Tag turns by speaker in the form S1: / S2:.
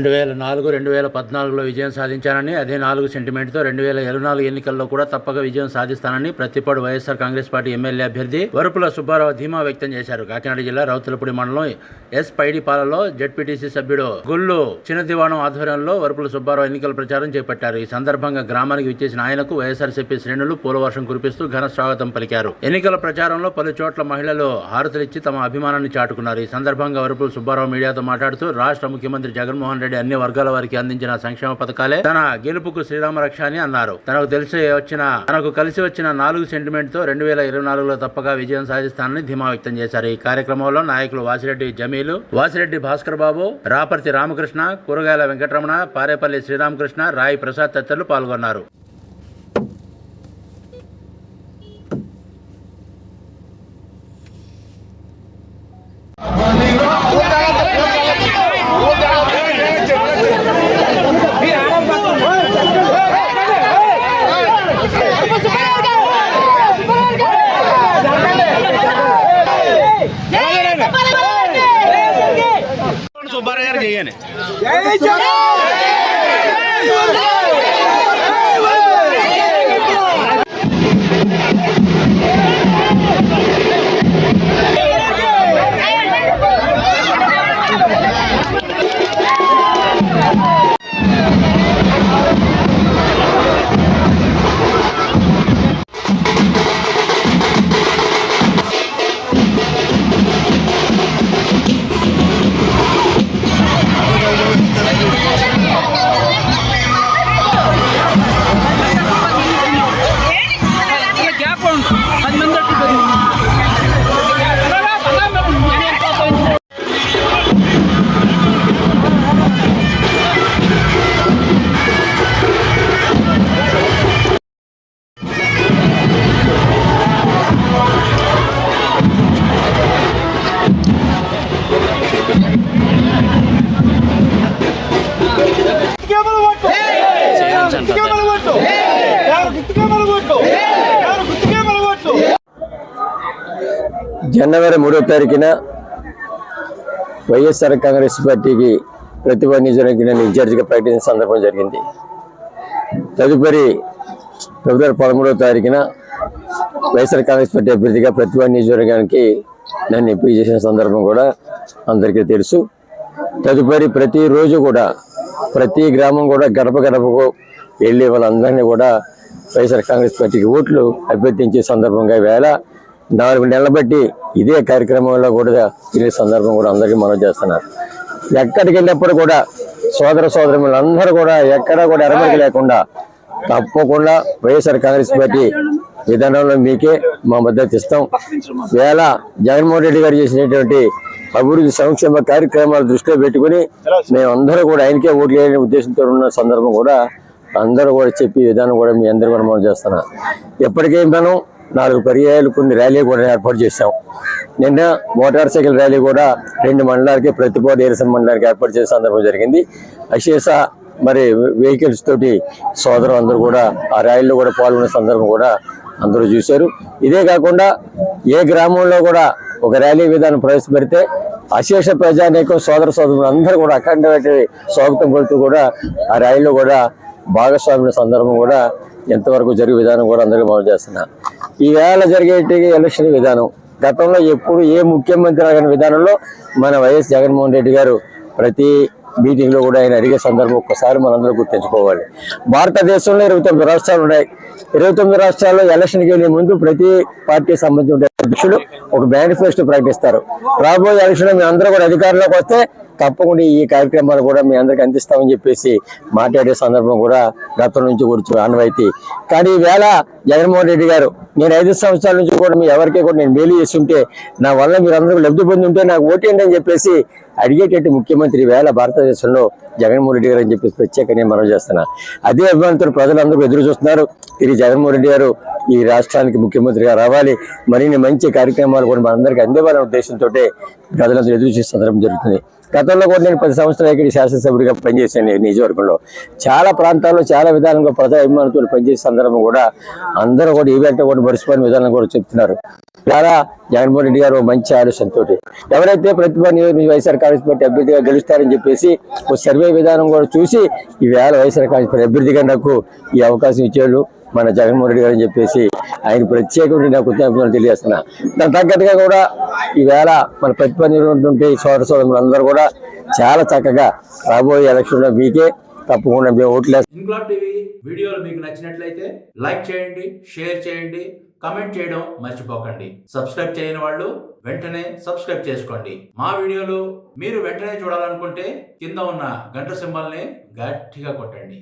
S1: రెండు వేల నాలుగు రెండు వేల పద్నాలుగులో విజయం సాధించానని అదే నాలుగు సెంటిమెంట్తో రెండు వేల ఇరవై నాలుగు ఎన్నికల్లో కూడా తప్పక విజయం సాధిస్తానని Prathipadu YSR Congress party MLA అభ్యర్థి వరుపుల సుబ్బారావు ధీమా వ్యక్తం చేశారు. కాకినాడ జిల్లా రౌతులపూడి మండలం ఎస్ పైడిపాలలో జడ్పీటీసీ సభ్యుడు గుల్లు చిన్నదివాణం ఆధ్వర్యంలో వరుపుల సుబ్బారావు ఎన్నికల ప్రచారం చేపట్టారు. ఈ సందర్భంగా గ్రామానికి విచ్చేసిన ఆయనకు వైఎస్ఆర్సీపీ శ్రేణులు పూలవర్షం కురిపిస్తూ ఘన స్వాగతం పలికారు. ఎన్నికల ప్రచారంలో పలు చోట్ల మహిళలు హారతులిచ్చి తమ అభిమానాన్ని చాటుకున్నారు. ఈ సందర్భంగా వరుపుల సుబ్బారావు మీడియాతో మాట్లాడుతూ రాష్ట్ర ముఖ్యమంత్రి జగన్మోహన్ రెడ్డి అన్ని వర్గాల వారికి అందించిన సంక్షేమ పథకాలే తన గెలుపుకు శ్రీరామ రక్ష అని అన్నారు. తనకు తెలిసి వచ్చిన తనకు కలిసి వచ్చిన నాలుగు సెంటిమెంట్తో రెండు వేల ఇరవై నాలుగులో తప్పగా విజయం సాధిస్తానని ధీమా వ్యక్తం చేశారు. ఈ కార్యక్రమంలో నాయకులు వాసిరెడ్డి జమీలు వాసిరెడ్డి భాస్కర్ బాబు రాపర్తి రామకృష్ణ కూరగాయల వెంకటరమణ పారేపల్లి శ్రీరామకృష్ణ రాయి ప్రసాద్ తదితరులు పాల్గొన్నారు.
S2: Subbarao Que que eu não aguento? Que que eu não aguento?
S3: జనవరి మూడో తారీఖున వైఎస్ఆర్ కాంగ్రెస్ పార్టీకి ప్రతిభ నియోజకవర్గం ఇన్ఛార్జిగా ప్రకటించిన సందర్భం జరిగింది. తదుపరి ఫిబ్రవరి పదమూడవ తారీఖున వైఎస్ఆర్ కాంగ్రెస్ పార్టీ అభ్యర్థిగా ప్రతిభ నియోజకవర్గానికి నన్ను ఎంపిక చేసిన సందర్భం కూడా అందరికీ తెలుసు. తదుపరి ప్రతిరోజు కూడా ప్రతి గ్రామం కూడా గడప గడపకు వెళ్ళి వాళ్ళందరినీ కూడా వైఎస్ఆర్ కాంగ్రెస్ పార్టీకి ఓట్లు అభ్యర్థించే సందర్భంగా వేళ నాలుగు నెలల బట్టి ఇదే కార్యక్రమంలో కూడా తిరిగే సందర్భం కూడా అందరికీ మనం చేస్తున్నారు. ఎక్కడికి వెళ్ళినప్పుడు కూడా సోదర సోదరులందరూ కూడా ఎక్కడా కూడా ఎరమరిక లేకుండా తప్పకుండా వైఎస్ఆర్ కాంగ్రెస్ పార్టీ విధానంలో మీకే మా మద్దతు ఇస్తాం. వేళ జగన్మోహన్ రెడ్డి గారు చేసినటువంటి అభివృద్ధి సంక్షేమ కార్యక్రమాలు దృష్టిలో పెట్టుకుని మేమందరూ కూడా ఆయనకే ఓట్లు వేయని ఉద్దేశంతో ఉన్న సందర్భం కూడా అందరూ కూడా చెప్పి విధానం కూడా మీ అందరూ కూడా మనం చేస్తున్నాం ఎప్పటికీ మనం నాలుగు పర్యాయాలు కొన్ని ర్యాలీ కూడా ఏర్పాటు చేశాం. నిన్న మోటార్ సైకిల్ ర్యాలీ కూడా రెండు మండలాలకి ప్రతిపాటు ఏరసం మండలానికి ఏర్పాటు చేసే సందర్భం జరిగింది. అశేష మరి వెహికల్స్ తోటి సోదరులు అందరూ కూడా ఆ ర్యాలీలో కూడా పాల్గొనే సందర్భం కూడా అందరూ చూశారు. ఇదే కాకుండా ఏ గ్రామంలో కూడా ఒక ర్యాలీ విధానం ప్రవేశపెడితే అశేష ప్రజానీకం సోదర సోదరులు అందరూ కూడా అఖండమైన స్వాగతం కొడుతూ కూడా ఆ ర్యాలీలో కూడా భాగస్వామ్య సందర్భం కూడా ఎంతవరకు జరిగే విధానం కూడా అందరికీ మనం చేస్తున్నా. ఈవేళ జరిగేటి ఎలక్షన్ విధానం. గతంలో ఎప్పుడు ఏ ముఖ్యమంత్రి అడిగిన విధానంలో మన వైఎస్ జగన్మోహన్ రెడ్డి గారు ప్రతి మీటింగ్లో కూడా ఆయన అడిగే సందర్భం ఒక్కసారి మనందరూ గుర్తుంచుకోవాలి. భారతదేశంలో ఇరవై తొమ్మిది రాష్ట్రాలు ఉన్నాయి. ఇరవై తొమ్మిది రాష్ట్రాల్లో ఎలక్షన్కి వెళ్ళే ముందు ప్రతి పార్టీ సంబంధించిన అధ్యక్షుడు ఒక మేనిఫెస్టో ప్రకటిస్తారు. రాబోయే ఎలక్షన్ మీ అందరూ కూడా అధికారంలోకి వస్తే తప్పకుండా ఈ కార్యక్రమాలు కూడా మీ అందరికి అందిస్తామని చెప్పేసి మాట్లాడే సందర్భం కూడా గతం నుంచి కూర్చు ఆనవాయితీ. కానీ ఈవేళ జగన్మోహన్ రెడ్డి గారు నేను ఐదు సంవత్సరాల నుంచి కూడా మీ ఎవరికీ కూడా నేను మేలు చేస్తుంటే నా వల్ల మీరు అందరూ లబ్ధి పొంది ఉంటే నాకు ఓటేయండి అని చెప్పేసి అడిగేటట్టు ముఖ్యమంత్రి వేళ భారతదేశంలో జగన్మోహన్ రెడ్డి గారు అని చెప్పేసి ప్రత్యేకంగా నేను మనం చేస్తున్నా. అదే అభిమానంతో ప్రజలందరూ ఎదురు చూస్తున్నారు. ఇది జగన్మోహన్ రెడ్డి గారు ఈ రాష్ట్రానికి ముఖ్యమంత్రిగా రావాలి. మరిన్ని మంచి కార్యక్రమాలు కూడా మనందరికీ అందేవాలనే ఉద్దేశంతో ప్రజలందరూ ఎదురు చూసే సందర్భం జరుగుతుంది. గతంలో కూడా నేను పది సంవత్సరాలు ఇక్కడ శాసనసభ్యుడిగా పనిచేశాను నియోజకవర్గంలో. చాలా ప్రాంతాల్లో చాలా విధానంగా ప్రజా అభిమానులతో పనిచేసే సందర్భం కూడా అందరూ కూడా ఈవెంట్ కూడా మరిచిపోయిన విధానం కూడా చెప్తున్నారు. చాలా జగన్మోహన్ రెడ్డి గారు మంచి ఆలోచనతో ఎవరైతే ప్రతిభ వైఎస్ఆర్ కాంగ్రెస్ పార్టీ అభ్యర్థిగా గెలుస్తారని చెప్పేసి ఒక సర్వే విధానం కూడా చూసి ఈ వేళ వైఎస్ఆర్ కాంగ్రెస్ పార్టీ అభ్యర్థిగా నాకు ఈ అవకాశం ఇచ్చాడు. మన జగన్మోహన్ రెడ్డి గారు అని చెప్పేసి ఆయన ప్రత్యేకమైన నాకు కృతజ్ఞతలు తెలియజేస్తున్నా. దాని తగ్గట్టుగా కూడా ఈవేళ మన ప్రతిభ సోదర సోదరులందరూ కూడా చాలా చక్కగా రాబోయే ఎలక్షన్లో మీకే తప్పకుండా మేము ఓట్లు
S1: ఇంక్లాబ్ టీవీ వీడియోలు మీకు నచ్చినట్లయితే లైక్ చేయండి షేర్ చేయండి కమెంట్ చేయడం మర్చిపోకండి. సబ్స్క్రైబ్ చేయని వాళ్ళు వెంటనే సబ్స్క్రైబ్ చేసుకోండి. మా వీడియోలు మీరు వెంటనే చూడాలనుకుంటే కింద ఉన్న గంట సింబల్ని గట్టిగా కొట్టండి.